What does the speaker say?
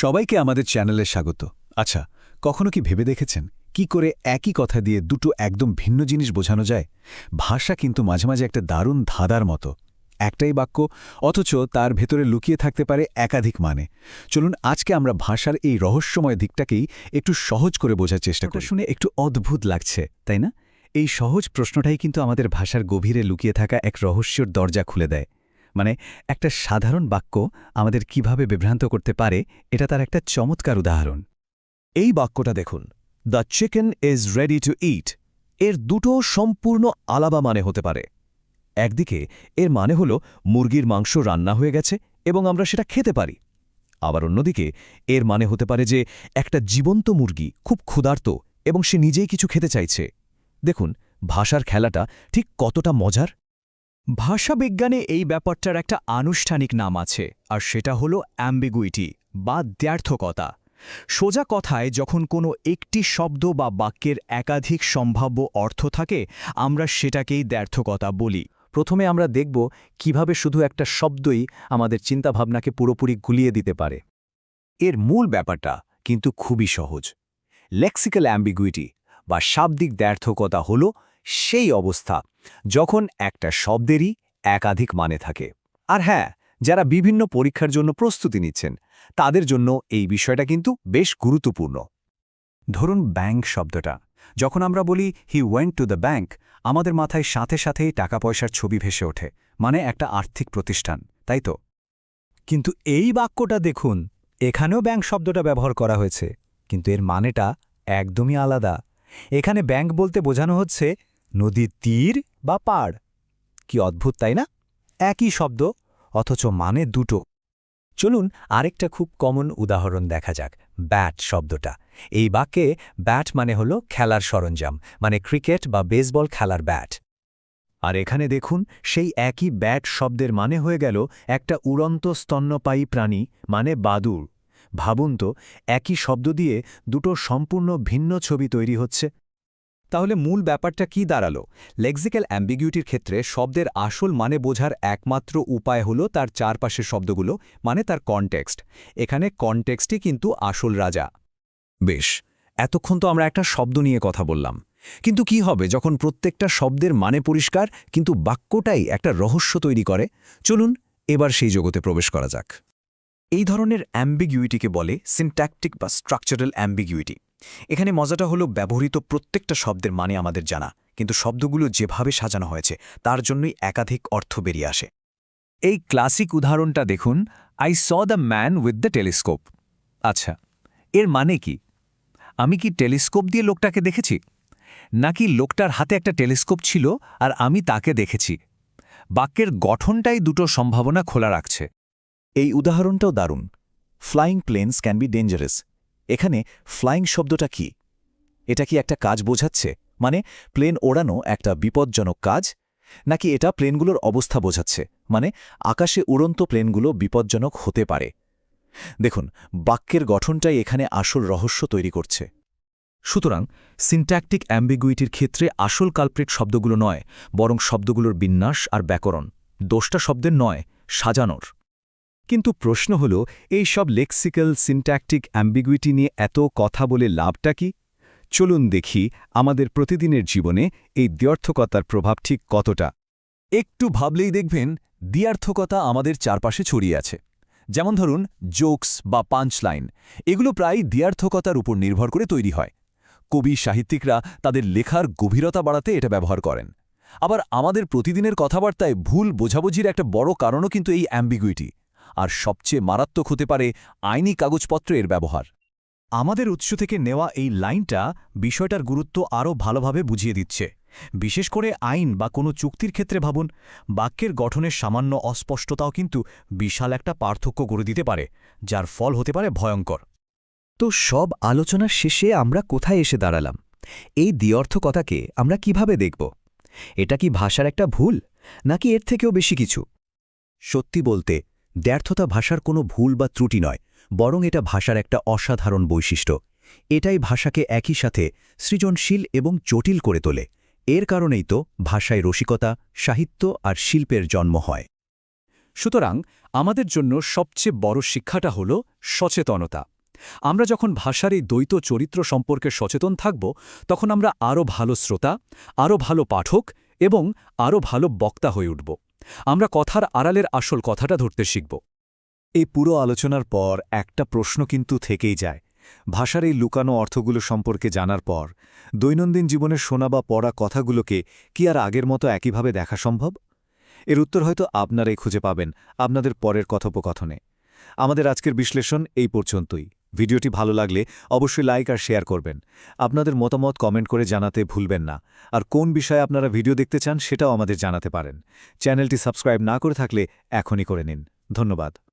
সবাইকে আমাদের চ্যানেলে স্বাগত। আচ্ছা কখনো কি ভেবে দেখেছেন কি করে একই কথা দিয়ে দুটো একদম ভিন্ন জিনিস বোঝানো যায়? ভাষা কিন্তু মাঝে মাঝে একটা দারুণ ধাঁধার মতো। একটাই বাক্য, অথচ তার ভেতরে লুকিয়ে থাকতে পারে একাধিক মানে। চলুন আজকে আমরা ভাষার এই রহস্যময় দিকটাকেই একটু সহজ করে বোঝার চেষ্টা করি। শুনে একটু অদ্ভুত লাগছে, তাই না? এই সহজ প্রশ্নটাই কিন্তু আমাদের ভাষার গভীরে লুকিয়ে থাকা এক রহস্যর দরজা খুলে দেয়। মানে একটা সাধারণ বাক্য আমাদের কীভাবে বিভ্রান্ত করতে পারে, এটা তার একটা চমৎকার উদাহরণ। এই বাক্যটা দেখুন, the chicken is ready to eat. এর দুটো সম্পূর্ণ আলাবা মানে হতে পারে। একদিকে, এর মানে হল মুরগির মাংস রান্না হয়ে গেছে এবং আমরা সেটা খেতে পারি। আবার অন্যদিকে, এর মানে হতে পারে যে একটা জীবন্ত মুরগি খুব ক্ষুধার্ত এবং সে নিজেই কিছু খেতে চাইছে। দেখুন, ভাষার খেলাটা ঠিক কতটা মজার। ভাষাবিজ্ঞানে এই ব্যাপারটার একটা আনুষ্ঠানিক নাম আছে, আর সেটা হলো অ্যাম্বিগুইটি বা দ্ব্যর্থকতা সোজা কথায়, যখন কোনো একটি শব্দ বা বাক্যের একাধিক সম্ভাব্য অর্থ থাকে, আমরা সেটাকেই দ্ব্যর্থকতা বলি। প্রথমে আমরা দেখব কীভাবে শুধু একটা শব্দই আমাদের চিন্তাভাবনাকে পুরোপুরি গুলিয়ে দিতে পারে। এর মূল ব্যাপারটা কিন্তু খুবই সহজ। লেক্সিক্যাল অ্যাম্বিগুইটি বা শাব্দিক দ্ব্যর্থকতা হল সেই অবস্থা, যখন একটা শব্দেরই একাধিক মানে থাকে। আর হ্যাঁ যারা বিভিন্ন পরীক্ষার জন্য প্রস্তুতি নিচ্ছেন, তাদের জন্য এই বিষয়টা কিন্তু বেশ গুরুত্বপূর্ণ। ধরুন ব্যাংক শব্দটা। যখন আমরা বলি he went to the bank আমাদের মাথায় সাথে সাথেই টাকা পয়সার ছবি ভেসে ওঠে মানে একটা আর্থিক প্রতিষ্ঠান, তাই তো? কিন্তু এই বাক্যটা দেখুন, এখানেও ব্যাংক শব্দটা ব্যবহার করা হয়েছে, কিন্তু এর মানেটা একদমই আলাদা। এখানে ব্যাংক বলতে বোঝানো হচ্ছে নদীর তীর বা পাড়। কি অদ্ভুত, তাই না? একই শব্দ, অথচ মানে দুটো। চলুন আরেকটা খুব কমন উদাহরণ দেখা যাক, ব্যাট শব্দটা। এই বাক্যে ব্যাট মানে হল খেলার সরঞ্জাম মানে ক্রিকেট বা বেসবল খেলার ব্যাট। আর এখানে দেখুন, সেই একই ব্যাট শব্দের মানে হয়ে গেল একটা উড়ন্ত স্তন্যপায়ী প্রাণী মানে বাদুর ভাবুন তো, একই শব্দ দিয়ে দুটো সম্পূর্ণ ভিন্ন ছবি তৈরি হচ্ছে। তাহলে মূল ব্যাপারটা কি দাঁড়াল? লেক্সিক্যাল অ্যাম্বিগুইটির ক্ষেত্রে শব্দের আসল মানে বোঝার একমাত্র উপায় হলো তার চারপাশের শব্দগুলো মানে তার কনটেক্সট এখানে কনটেক্সটই কিন্তু আসল রাজা। বেশ, এতক্ষণ তো আমরা একটা শব্দ নিয়ে কথা বললাম। কিন্তু কি হবে যখন প্রত্যেকটা শব্দের মানে পরিষ্কার, কিন্তু বাক্যটাই একটা রহস্য তৈরি করে? চলুন, এবার সেই জগতে প্রবেশ করা যাক। এই ধরনের অ্যাম্বিগুইটিকে বলে সিনট্যাকটিক বা স্ট্রাকচারাল অ্যাম্বিগুইটি এখানে মজাটা হলো ব্যবহৃত প্রত্যেকটা শব্দের মানে আমাদের জানা, কিন্তু শব্দগুলো যেভাবে সাজানো হয়েছে, তার জন্যই একাধিক অর্থ বেরিয়ে আসে। এই ক্লাসিক উদাহরণটা দেখুন I saw the man with the telescope আচ্ছা এর মানে কি? আমি কি টেলিস্কোপ দিয়ে লোকটাকে দেখেছি? নাকি লোকটার হাতে একটা টেলিস্কোপ ছিল আর আমি তাকে দেখেছি? বাক্যের গঠনটাই দুটো সম্ভাবনা খোলা রাখছে। এই উদাহরণটাও দারুণ। Flying planes can be dangerous এখানে ফ্লাইং শব্দটা কি? এটা কি একটা কাজ বোঝাচ্ছে? মানে প্লেন ওড়ানো একটা বিপজ্জনক কাজ? নাকি এটা প্লেনগুলোর অবস্থা বোঝাচ্ছে? মানে আকাশে উড়ন্ত প্লেনগুলো বিপজ্জনক হতে পারে। দেখুন, বাক্যের গঠনটাই এখানে আসল রহস্য তৈরি করছে। সুতরাং সিনট্যাকটিক অ্যাম্বিগুইটির ক্ষেত্রে আসল কালপ্রিট শব্দগুলো নয়, বরং শব্দগুলোর বিন্যাস আর ব্যাকরণ। দোষটা শব্দের নয়, সাজানোর। কিন্তু প্রশ্ন হল, এই সব লেক্সিক্যাল, সিনট্যাকটিক অ্যাম্বিগুইটি নিয়ে এত কথা বলে লাভটা কি? চলুন দেখি আমাদের প্রতিদিনের জীবনে এই দ্ব্যর্থকতার প্রভাব ঠিক কতটা। একটু ভাবলেই দেখবেন, দ্বিয়ার্থকতা আমাদের চারপাশে ছড়িয়ে আছে। যেমন ধরুন, জোকস বা পাঞ্চলাইন, এগুলো প্রায় দ্বিয়ার্থকতার উপর নির্ভর করে তৈরি হয়। কবি, সাহিত্যিকরা তাদের লেখার গভীরতা বাড়াতে এটা ব্যবহার করেন। আবার আমাদের প্রতিদিনের কথাবার্তায় ভুল বোঝাবুঝির একটা বড় কারণও কিন্তু এই অ্যাম্বিগুইটি। আর সবচেয়ে মারাত্মক হতে পারে আইনি কাগজপত্রের ব্যবহার। আমাদের উৎস থেকে নেওয়া এই লাইনটা বিষয়টার গুরুত্ব আরও ভালোভাবে বুঝিয়ে দিচ্ছে। বিশেষ করে আইন বা কোনো চুক্তির ক্ষেত্রে ভাবুন, বাক্যের গঠনের সামান্য অস্পষ্টতাও কিন্তু বিশাল একটা পার্থক্য গড়ে দিতে পারে, যার ফল হতে পারে ভয়ঙ্কর। তো সব আলোচনার শেষে আমরা কোথায় এসে দাঁড়ালাম? এই দ্বিঅর্থকতাকে আমরা কীভাবে দেখব? এটা কি ভাষার একটা ভুল, নাকি এর থেকেও বেশি কিছু? সত্যি বলতে দ্ব্যর্থতা ভাষার কোনো ভুল বা ত্রুটি নয়, বরং এটা ভাষার একটা অসাধারণ বৈশিষ্ট্য। এটাই ভাষাকে একই সাথে সৃজনশীল এবং জটিল করে তোলে। এর কারণেই তো ভাষায় রসিকতা, সাহিত্য আর শিল্পের জন্ম হয়। সুতরাং আমাদের জন্য সবচেয়ে বড় শিক্ষাটা হল সচেতনতা। আমরা যখন ভাষার এই দ্বৈত চরিত্র সম্পর্কে সচেতন থাকব, তখন আমরা আরও ভালো শ্রোতা, আরও ভালো পাঠক এবং আরও ভালো বক্তা হয়ে উঠব। আমরা কথার আড়ালের আসল কথাটা ধরতে শিখব। এই পুরো আলোচনার পর একটা প্রশ্ন কিন্তু থেকেই যায়। ভাষার এই লুকানো অর্থগুলো সম্পর্কে জানার পর দৈনন্দিন জীবনে শোনা বা পড়া কথাগুলোকে কি আর আগের মতো একইভাবে দেখা সম্ভব? এর উত্তর হয়তো আপনারাই খুঁজে পাবেন আপনাদের পরের কথোপকথনে। আমাদের আজকের বিশ্লেষণ এই পর্যন্তই। ভিডিওটি ভালো লাগলে অবশ্যই লাইক আর শেয়ার করবেন। আপনাদের মতামত কমেন্ট করে জানাতে ভুলবেন না। আর কোন বিষয়ে আপনারা ভিডিও দেখতে চান সেটাও আমাদের জানাতে পারেন। চ্যানেলটি সাবস্ক্রাইব না করে থাকলে এখনই করে নিন। ধন্যবাদ।